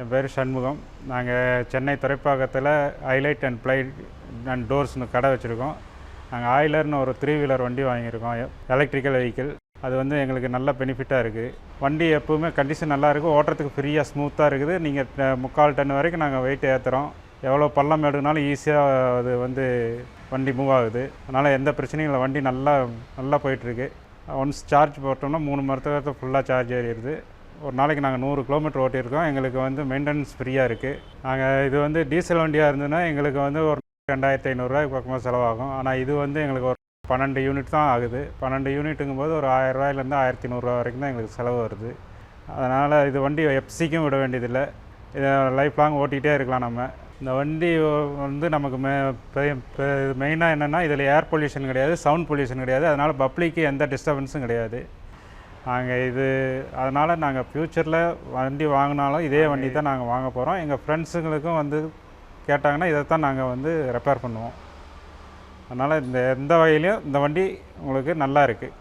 என் பேர் சண்முகம். நாங்கள் சென்னை துறைப்பாக்கத்தில் ஹைலைட் அண்ட் பிளைட் அண்ட் டோர்ஸ்னு கடை வச்சுருக்கோம். நாங்கள் ஆயிலர்னு ஒரு த்ரீ வீலர் வண்டி வாங்கியிருக்கோம். எலக்ட்ரிக்கல் வெஹிக்கிள் அது வந்து எங்களுக்கு நல்ல பெனிஃபிட்டாக இருக்குது வண்டி எப்போவுமே கண்டிஷன் நல்லா இருக்குது ஓட்டுறதுக்கு ஃப்ரீயாக ஸ்மூத்தாக இருக்குது. நீங்கள் முக்கால் டன் வரைக்கும் நாங்கள் வெயிட் ஏற்றுறோம் எவ்வளோ பள்ளம் எடுனாலும் ஈஸியாக அது வந்து வண்டி மூவ் ஆகுது. அதனால் எந்த பிரச்சனையும் இல்லை. வண்டி நல்லா நல்லா போயிட்டுருக்கு ஒன்ஸ் சார்ஜ் போட்டோம்னா மூணு மணி நேரத்துக்கு ஃபுல்லாக சார்ஜ் ஏறிடுது. ஒரு நாளைக்கு நாங்கள் நூறு கிலோமீட்டர் ஓட்டியிருக்கோம். எங்களுக்கு வந்து மெயின்டெனன்ஸ் ஃப்ரீயாக இருக்குது நாங்கள் இது வந்து டீசல் வண்டியாக இருந்ததுன்னா எங்களுக்கு வந்து ஒரு ரெண்டாயிரத்தி ஐநூறுரூவாய்க்கு பக்கமாக செலவாகும். ஆனால் இது வந்து எங்களுக்கு ஒரு பன்னெண்டு யூனிட் தான் ஆகுது. பன்னெண்டு யூனிட்டுங்கும் போது ஒரு ஆயிரரூவாயிலேருந்து ஆயிரத்தி நூறுரூவா வரைக்கும் தான் எங்களுக்கு செலவு வருது. அதனால் இது வண்டி எப்சிக்கும் விட வேண்டியதில்லை. இதை லைஃப் லாங் ஓட்டிகிட்டே இருக்கலாம் நம்ம. இந்த வண்டி வந்து நமக்கு மெ மெயினாக என்னென்னா இதில் ஏர் பொல்யூஷன் கிடையாது சவுண்ட் பொல்யூஷன் கிடையாது. அதனால் பப்ளிக்கு எந்த டிஸ்டர்பன்ஸும் கிடையாது. நாங்கள் இது அதனால் நாங்கள் ஃப்யூச்சரில் வண்டி வாங்கினாலும் இதே வண்டி தான் நாங்கள் வாங்க போகிறோம் எங்கள் ஃப்ரெண்ட்ஸுங்களுக்கும் வந்து கேட்டாங்கன்னா இதை தான் நாங்கள் வந்து ரெப்பேர் பண்ணுவோம். அதனால் இந்த எந்த வகையிலையும் இந்த வண்டி உங்களுக்கு நல்லா இருக்குது